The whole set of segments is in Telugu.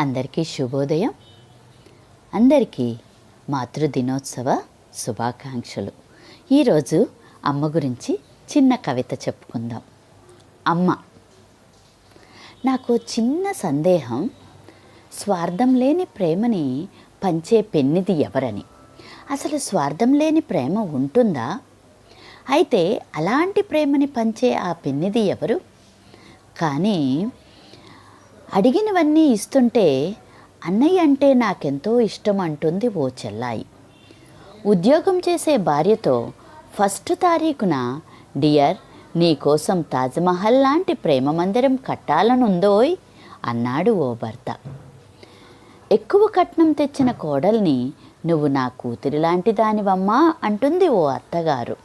అందరికీ శుభోదయం. అందరికీ మాతృదినోత్సవ శుభాకాంక్షలు. ఈరోజు అమ్మ గురించి చిన్న కవిత చెప్పుకుందాం. అమ్మ నాకు చిన్న సందేహం. స్వార్థం లేని ప్రేమని పంచే పెన్నిది ఎవరని. అసలు స్వార్థం లేని ప్రేమ ఉంటుందా? అయితే అలాంటి ప్రేమని పంచే ఆ పెన్నిది ఎవరు? కానీ అడిగినవన్నీ ఇస్తుంటే అన్నయ్య అంటే నాకెంతో ఇష్టం అంటుంది ఓ చెల్లాయి. ఉద్యోగం చేసే భార్యతో ఫస్ట్ తారీఖున డియర్ నీకోసం తాజ్మహల్ లాంటి ప్రేమ మందిరం కట్టాలనుందోయ్ అన్నాడు ఓ భర్త. ఎక్కువ కట్నం తెచ్చిన కోడల్ని నువ్వు నా కూతురి లాంటి దానివమ్మా అంటుంది ఓ అత్తగారు.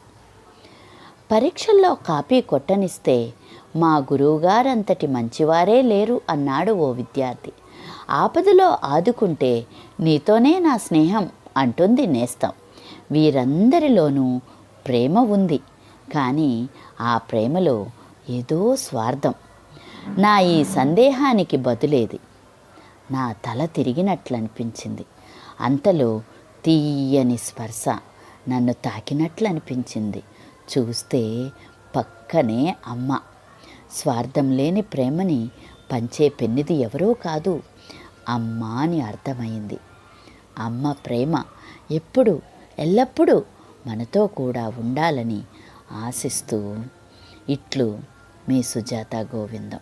పరీక్షల్లో కాపీ కొట్టనిస్తే మా గురువుగారంతటి మంచివారే లేరు అన్నాడు ఓ విద్యార్థి. ఆపదలో ఆదుకుంటే నీతోనే నా స్నేహం అంటుంది నేస్తం. వీరందరిలోనూ ప్రేమ ఉంది. కానీ ఆ ప్రేమలో ఏదో స్వార్థం. నా ఈ సందేహానికి బదులేది. నా తల తిరిగినట్లనిపించింది. అంతలో తీయని స్పర్శ నన్ను తాకినట్లు అనిపించింది చూస్తే పక్కనే అమ్మ. స్వార్థం లేని ప్రేమని పంచే పెన్నిది ఎవరో కాదు. అమ్మ అని అర్థమైంది. అమ్మ ప్రేమ ఎప్పుడు ఎల్లప్పుడూ మనతో కూడా ఉండాలని ఆశిస్తూ ఇట్లు మీ సుజాత గోవిందం.